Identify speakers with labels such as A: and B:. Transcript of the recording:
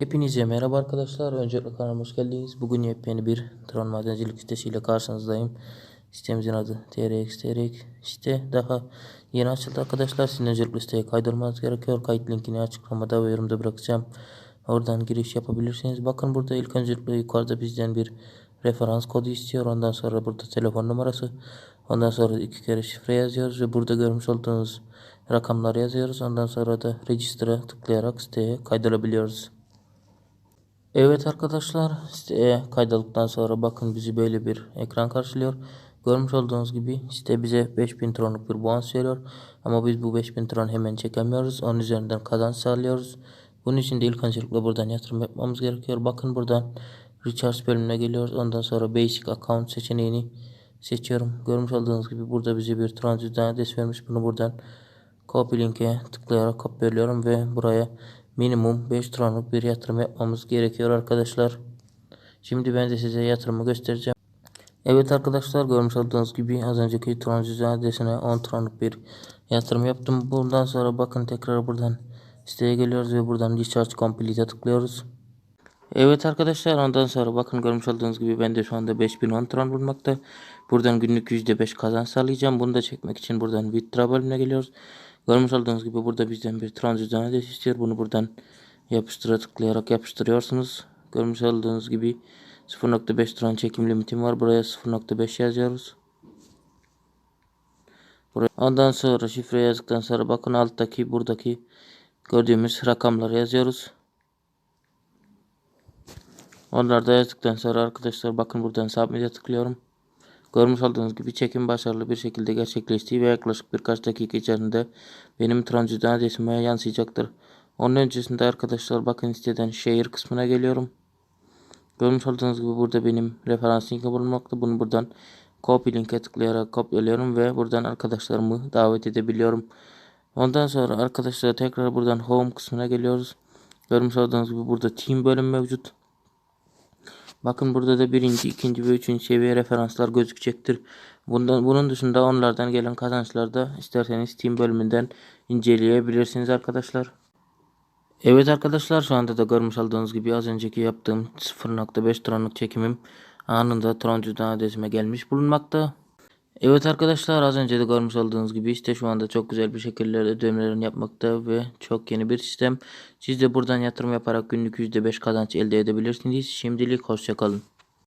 A: Hepinize merhaba arkadaşlar. Öncelikle kanalıma hoş geldiniz. Bugün yepyeni bir Tron Madencilik sitesiyle karşınızdayım. Sitemizin adı TRX TRX site daha yeni açıldı arkadaşlar. Sizin öncelikle siteye kaydolmanız gerekiyor. Kayıt linkini açıklamada ve yorumda bırakacağım. Oradan giriş yapabilirsiniz. Bakın burada ilk öncelikle yukarıda bizden bir referans kodu istiyor. Ondan sonra burada telefon numarası. Ondan sonra iki kere şifre yazıyoruz ve burada görmüş olduğunuz rakamları yazıyoruz. Ondan sonra da register'a tıklayarak siteye kaydolabiliyoruz. Evet arkadaşlar siteye kaydolduktan sonra bakın bizi böyle bir ekran karşılıyor. Görmüş olduğunuz gibi site bize 5000 tronluk bir bonus veriyor. Ama biz bu 5000 tron hemen çekemiyoruz. Onun üzerinden kazanç sağlıyoruz. Bunun için de ilk öncelikle buradan yatırım yapmamız gerekiyor. Bakın buradan Recharge bölümüne geliyoruz. Ondan sonra Basic Account seçeneğini seçiyorum. Görmüş olduğunuz gibi burada bize bir tron cüzdan adresi vermiş. Bunu buradan copy linke tıklayarak kopyalıyorum ve buraya minimum 5 tronluk bir yatırım yapmamız gerekiyor arkadaşlar. Şimdi ben de size yatırımı göstereceğim. Evet arkadaşlar görmüş olduğunuz gibi az önceki tron cüzdan adresine 10 tronluk bir yatırım yaptım. Bundan sonra bakın tekrar buradan siteye geliyoruz ve buradan Recharge Complete'e tıklıyoruz. Evet arkadaşlar ondan sonra bakın görmüş olduğunuz gibi ben de şu anda 5010 tron bulmakta. Buradan günlük %5 kazanç sağlayacağım. Bunu da çekmek için buradan Withdraw bölümüne geliyoruz. Görmüş olduğunuz gibi burada bizden bir cüzdan adresi istiyor. Bunu buradan yapıştıra tıklayarak yapıştırıyorsunuz. Görmüş olduğunuz gibi 0.5 tron çekim limitim var. Buraya 0.5 yazıyoruz. Buraya. Ondan sonra şifre yazdıktan sonra bakın alttaki buradaki gördüğümüz rakamları yazıyoruz. Onları da yazdıktan sonra arkadaşlar bakın buradan submit'e tıklıyorum. Görmüş olduğunuz gibi çekim başarılı bir şekilde gerçekleşti ve yaklaşık birkaç dakika içerisinde benim transcüden adresime yansıyacaktır. Onun öncesinde arkadaşlar bakın siteden share kısmına geliyorum. Görmüş olduğunuz gibi burada benim referans linki bulunmakta. Bunu buradan copy linke tıklayarak kopyalıyorum ve buradan arkadaşlarımı davet edebiliyorum. Ondan sonra arkadaşlar tekrar buradan home kısmına geliyoruz. Görmüş olduğunuz gibi burada team bölüm mevcut. Bakın burada da birinci, ikinci ve üçüncü seviye referanslar gözükecektir. Bundan, bunun dışında onlardan gelen kazançları da isterseniz Steam bölümünden inceleyebilirsiniz arkadaşlar. Evet arkadaşlar şu anda da görmüş olduğunuz gibi az önceki yaptığım 0.5 tronluk çekimim anında tron cüzdan adresime gelmiş bulunmakta. Evet arkadaşlar az önce de görmüş olduğunuz gibi işte şu anda çok güzel bir şekilde ödemelerini yapmakta ve çok yeni bir sistem. Siz de buradan yatırım yaparak günlük %5 kazanç elde edebilirsiniz. Şimdilik hoşçakalın.